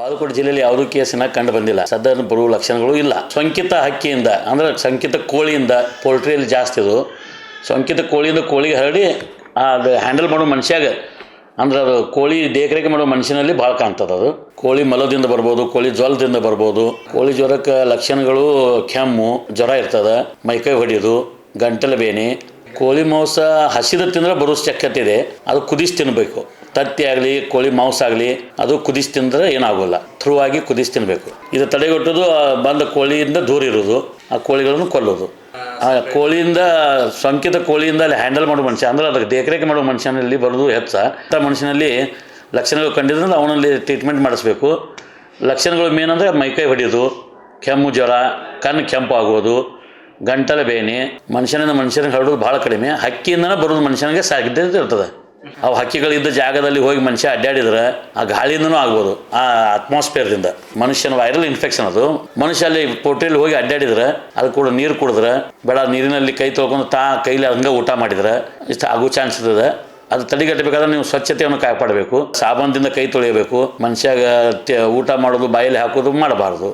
ಬಾಗಲಕೋಟೆ ಜಿಲ್ಲೆಯಲ್ಲಿ ಯಾವುದೂ ಕೇಸಿನ ಕಂಡು ಬಂದಿಲ್ಲ. ಸದ್ಯ ಬರುವ ಲಕ್ಷಣಗಳು ಇಲ್ಲ. ಸೋಂಕಿತ ಹಕ್ಕಿಯಿಂದ, ಅಂದ್ರೆ ಸಂಕಿತ ಕೋಳಿಯಿಂದ ಪೋಲ್ಟ್ರಿಯಲ್ಲಿ ಜಾಸ್ತಿ ಅದು. ಸೋಂಕಿತ ಕೋಳಿಯಿಂದ ಕೋಳಿಗೆ ಹರಡಿ ಅದು ಹ್ಯಾಂಡಲ್ ಮಾಡೋ ಮನುಷ್ಯಾಗ, ಅಂದ್ರೆ ಅದು ಕೋಳಿ ದೇಖರೇಖೆ ಮಾಡೋ ಮನುಷ್ಯನಲ್ಲಿ ಭಾಳ ಕಾಣ್ತದೆ ಅದು. ಕೋಳಿ ಮಲದಿಂದ ಬರ್ಬೋದು, ಕೋಳಿ ಜ್ವಲದಿಂದ ಬರ್ಬೋದು. ಕೋಳಿ ಜ್ವರಕ್ಕೆ ಲಕ್ಷಣಗಳು ಕೆಮ್ಮು, ಜ್ವರ ಇರ್ತದೆ, ಮೈಕೈ ಹೊಡೆಯೋದು, ಗಂಟಲು ಬೇನೆ. ಕೋಳಿ ಮಾಂಸ ಹಸಿದ ತಿಂದ್ರೆ ಬರೋ ಚಕ್ಕತ್ತಿದೆ ಅದು ಕುದಿಸಿ ತಿನ್ನಬೇಕು ತತ್ತಿ ಆಗಲಿ, ಕೋಳಿ ಮಾಂಸ ಆಗಲಿ, ಅದು ಕುದಿಸಿ ತಿಂದರೆ ಏನಾಗೋಲ್ಲ. ಥ್ರೂ ಆಗಿ ಕುದಿಸಿ ತಿನ್ನಬೇಕು ಇದು ತಡೆಗಟ್ಟೋದು ಬಂದ ಕೋಳಿಯಿಂದ ದೂರ ಇರೋದು, ಆ ಕೋಳಿಗಳನ್ನು ಕೊಲ್ಲೋದು. ಆ ಕೋಳಿಯಿಂದ, ಸೋಂಕಿತ ಕೋಳಿಯಿಂದ ಅಲ್ಲಿ ಹ್ಯಾಂಡಲ್ ಮಾಡೋ ಮನುಷ್ಯ, ಅಂದ್ರೆ ಅದಕ್ಕೆ ದೇಖರೇಖೆ ಮಾಡೋ ಮನುಷ್ಯನಲ್ಲಿ ಬರೋದು ಹೆಚ್ಚ. ಅಂಥ ಮನುಷ್ಯನಲ್ಲಿ ಲಕ್ಷಣಗಳು ಕಂಡಿದ್ರೆ ಅವನಲ್ಲಿ ಟ್ರೀಟ್ಮೆಂಟ್ ಮಾಡಿಸ್ಬೇಕು. ಲಕ್ಷಣಗಳು ಮೇನ್ ಅಂದರೆ ಮೈಕೈ ಹೊಡೆಯೋದು, ಕೆಮ್ಮು ಜ್ವರ, ಕಣ್ಣು ಕೆಂಪು ಆಗೋದು, ಗಂಟಲ ಬೇನೆ. ಮನುಷ್ಯನಿಂದ ಮನುಷ್ಯನಿಗೆ ಹರಡೋದು ಭಾಳ ಕಡಿಮೆ. ಹಕ್ಕಿಯಿಂದನೇ ಬರೋದು ಮನುಷ್ಯನಿಗೆ ಸಾಧ್ಯತೆ ಇರ್ತದೆ. ಅವು ಹಕ್ಕಿಗಳಿದ್ದ ಜಾಗದಲ್ಲಿ ಹೋಗಿ ಮನುಷ್ಯ ಅಡ್ಡಾಡಿದ್ರೆ ಆ ಗಾಳಿಯಿಂದನೂ ಆಗ್ಬೋದು, ಆ ಅಟ್ಮಾಸ್ಫಿಯರ್ದಿಂದ ಮನುಷ್ಯನ ವೈರಲ್ ಇನ್ಫೆಕ್ಷನ್ ಅದು. ಮನುಷ್ಯ ಅಲ್ಲಿ ಪೋಟ್ರಿಯಲ್ಲಿ ಹೋಗಿ ಅಡ್ಡಾಡಿದ್ರೆ ಅದು ಕೂಡ ನೀರು ಕುಡಿದ್ರೆ, ಬೇಡ, ನೀರಿನಲ್ಲಿ ಕೈ ತೊಳ್ಕೊಂಡು ತಾ ಕೈಲಿ ಹಂಗೆ ಊಟ ಮಾಡಿದ್ರೆ ಇಷ್ಟು ಆಗೋ ಚಾನ್ಸ್ ಇರ್ತದೆ ಅದು ತಡೆಗಟ್ಟಬೇಕಾದ್ರೆ ನೀವು ಸ್ವಚ್ಛತೆಯನ್ನು ಕಾಪಾಡಬೇಕು. ಸಾಬಾನದಿಂದ ಕೈ ತೊಳೆಯಬೇಕು. ಮನುಷ್ಯಾಗ ಊಟ ಮಾಡೋದು, ಬಾಯಲ್ಲಿ ಹಾಕೋದು ಮಾಡಬಾರ್ದು.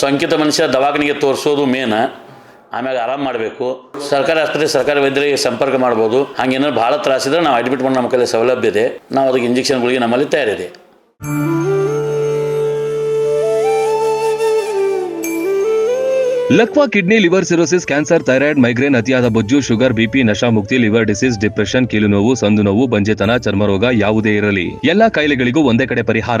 ಸೋಂಕಿತ ಮನುಷ್ಯ ದವಾಖಾನೆಗೆ ತೋರಿಸೋದು ಮೇನ್ ಆಮ್ಯಾಗ ಆರಾಮ್ ಮಾಡಬೇಕು. ಸರ್ಕಾರಿ ಆಸ್ಪತ್ರೆ, ಸರ್ಕಾರಿ ವೈದ್ಯರಿಗೆ ಸಂಪರ್ಕ ಮಾಡ್ಬೋದು. ಹಂಗೇನಾದ್ರು ಭಾಳ ತ್ರಾಸಿದ್ರೆ ನಾವು ಅಡ್ಮಿಟ್ ಮಾಡಿ ನಮ್ಮ ಕೈಲಿ ಸೌಲಭ್ಯ ಇದೆ. ನಾವು ಅದಕ್ಕೆ ಇಂಜೆಕ್ಷನ್ಗಳಿಗೆ ನಮ್ಮಲ್ಲಿ ತಯಾರಿದೆ. ಲಕ್ವಾ kidney liver cirrhosis, cancer, thyroid, migraine, ಅತಿಯಾದ ಬೊಜ್ಜು, ಶುಗರ್ ಬಿಪಿ ನಶಾ ಮುಕ್ತಿ, ಲಿವರ್ ಡಿಸೀಸ್, ಡಿಪ್ರೆಷನ್ ಕೀಲು ನೋವು ಸಂದು ನೋವು ಬಂಜೆತನ ಚರ್ಮರೋಗ ಯಾವುದೇ ಇರಲಿ. ಎಲ್ಲಾ ಕಾಯಿಲೆಗಳಿಗೂ ಒಂದೇ ಕಡೆ ಪರಿಹಾರ.